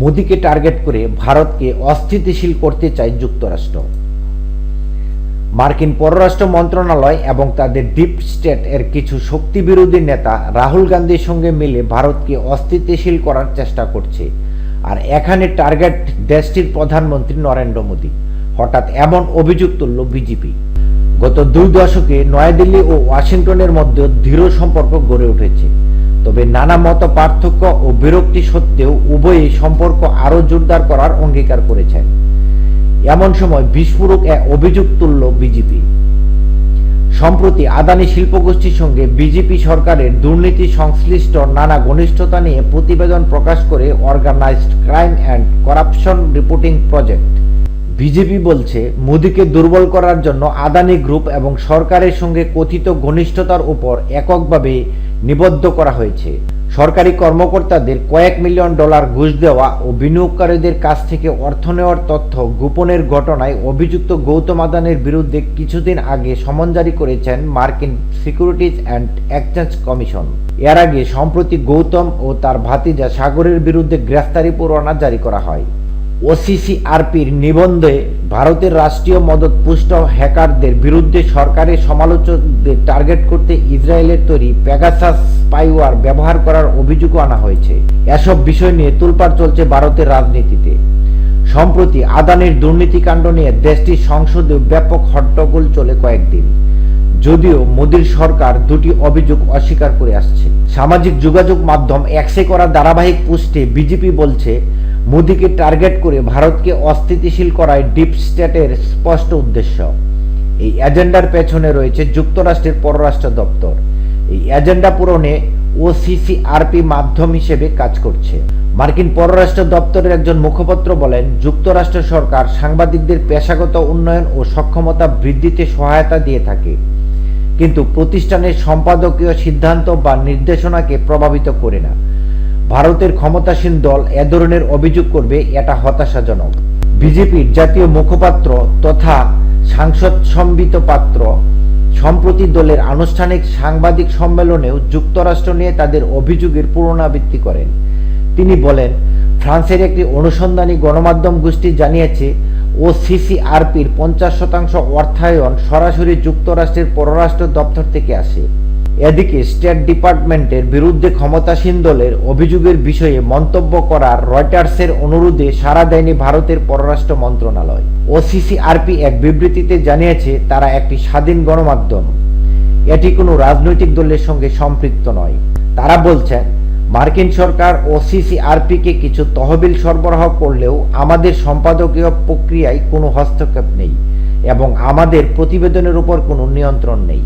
মোদীকে টার্গেট করে ভারতকে অস্থিতিশীল করতে চায় যুক্তরাষ্ট্র। মার্কিন পররাষ্ট্র মন্ত্রণালয় এবং তাদের ডিপ স্টেট এর কিছু শক্তি বিরোধী নেতা রাহুল গান্ধীর সঙ্গে মিলে ভারতকে অস্থিতিশীল করার চেষ্টা করছে। আর এখানে টার্গেট দেশটির প্রধানমন্ত্রী নরেন্দ্র মোদী। হঠাৎ এমন অভিযোগ তুলল বিজেপি। গত দুই দশকে নয়াদিল্লি ও ওয়াশিংটনের মধ্যে দৃঢ় সম্পর্ক গড়ে উঠেছে। তবে নানা মত পার্থক্য ও বিরক্তি সত্ত্বেও উভয়ই সম্পর্ক আরও জোরদার করার অঙ্গীকার করেছেন। এমন সময় বিস্ফোরক এক অভিযোগ তুলল বিজেপি। সম্প্রতি আদানি শিল্পগোষ্ঠীর সঙ্গে বিজেপি সরকারের দুর্নীতি সংশ্লিষ্ট নানা ঘনিষ্ঠতা নিয়ে প্রতিবেদন প্রকাশ করে organised crime and corruption reporting project BJP বলছে, মোদীকে দুর্বল করার জন্য আদানি গ্রুপ এবং সরকারের সঙ্গে কথিত ঘনিষ্ঠতার উপর এককভাবে নিবদ্ধ করা হয়েছে। সরকারি কর্মকর্তাদের কয়েক মিলিয়ন ডলার ঘুষ দেওয়া ও বিনিয়োগকারীদের কাছ থেকে অর্থ নেওয়ার তথ্য গোপনের ঘটনায় অভিযুক্ত গৌতম আদানের বিরুদ্ধে কিছুদিন আগে সমন জারি করেছেন মার্কিন সিকিউরিটিজ অ্যান্ড এক্সচেঞ্জ কমিশন। এর আগে সম্প্রতি গৌতম ও তার ভাতিজা সাগরের বিরুদ্ধে গ্রেফতারি পরোয়ানা জারি করা হয়। ওসিসিআরপির নিবন্ধে ভারতের রাষ্ট্রীয় মদত পুষ্ট হ্যাকারদের বিরুদ্ধে সরকারের সমালোচকদের টার্গেট করতে ইসরায়েলের তৈরি প্যাগাসাস স্পাইওয়ার ব্যবহার করার অভিযোগও আনা হয়েছে। এসব বিষয় নিয়ে তোলপাড় চলছে ভারতের রাজনীতিতে। সম্প্রতি আদানির দুর্নীতিকাণ্ড নিয়ে দেশটির সংসদে ব্যাপক হট্টগোল চলে কয়েকদিন। যদিও মোদীর সরকার দুটি অভিযোগ অস্বীকার করে আসছে। সামাজিক যোগাযোগ মাধ্যম এক্সে করা ধারাবাহিক পোস্টে বিজেপি বলছে মোদীকে টার্গেট করে ভারতকে অস্থিতিশীল করায় ডিপ স্টেটের স্পষ্ট উদ্দেশ্য। এই এজেন্ডার পেছনে রয়েছে যুক্তরাষ্ট্রের পররাষ্ট্র দপ্তর। এই এজেন্ডা পূরণে ওসিসিআরপি মাধ্যম হিসেবে কাজ করছে। মার্কিন পররাষ্ট্র দপ্তরের একজন মুখপাত্র বলেন, যুক্তরাষ্ট্র সরকার সাংবাদিকদের পেশাগত উন্নয়ন ও সক্ষমতা বৃদ্ধিতে সহায়তা দিয়ে থাকে। কিন্তু প্রতিষ্ঠানের সম্পাদকীয় সিদ্ধান্ত বা নির্দেশনাকে প্রভাবিত করে না। ভারতের ক্ষমতাসীন দল এ ধরনের অভিযোগ করবে এটা হতাশাজনক। বিজেপির জাতীয় মুখপাত্র তথা সাংসদ সম্বিত পাত্র সম্প্রতি দলের আনুষ্ঠানিক সাংবাদিক সম্মেলনেও যুক্তরাষ্ট্র নিয়ে তাদের অভিযোগের পুনরাবৃত্তি করেন। তিনি বলেন, ফ্রান্সের একটি অনুসন্ধানী গণমাধ্যম গোষ্ঠী জানিয়েছে ও সিসিআরপির পঞ্চাশ শতাংশ অর্থায়ন সরাসরি যুক্তরাষ্ট্রের পররাষ্ট্র দপ্তর থেকে আসে। এদিকে স্টেট ডিপার্টমেন্টের বিরুদ্ধে ক্ষমতাসীন দলের অভিযোগের বিষয়ে মন্তব্য করার রয়টার্সের অনুরোধে সাড়া দেয়নি ভারতের পররাষ্ট্র মন্ত্রণালয়। ওসিসিআরপি এক বিবৃতিতে জানিয়েছে, তারা একটি স্বাধীন গণমাধ্যম। এটি কোনো রাজনৈতিক দলের সঙ্গে সম্পৃক্ত নয়। তারা বলছেন, মার্কিন সরকার ও সিসিআরপিকে কিছু তহবিল সরবরাহ করলেও আমাদের সম্পাদকীয় প্রক্রিয়ায় কোনো হস্তক্ষেপ নেই এবং আমাদের প্রতিবেদনের উপর কোনো নিয়ন্ত্রণ নেই।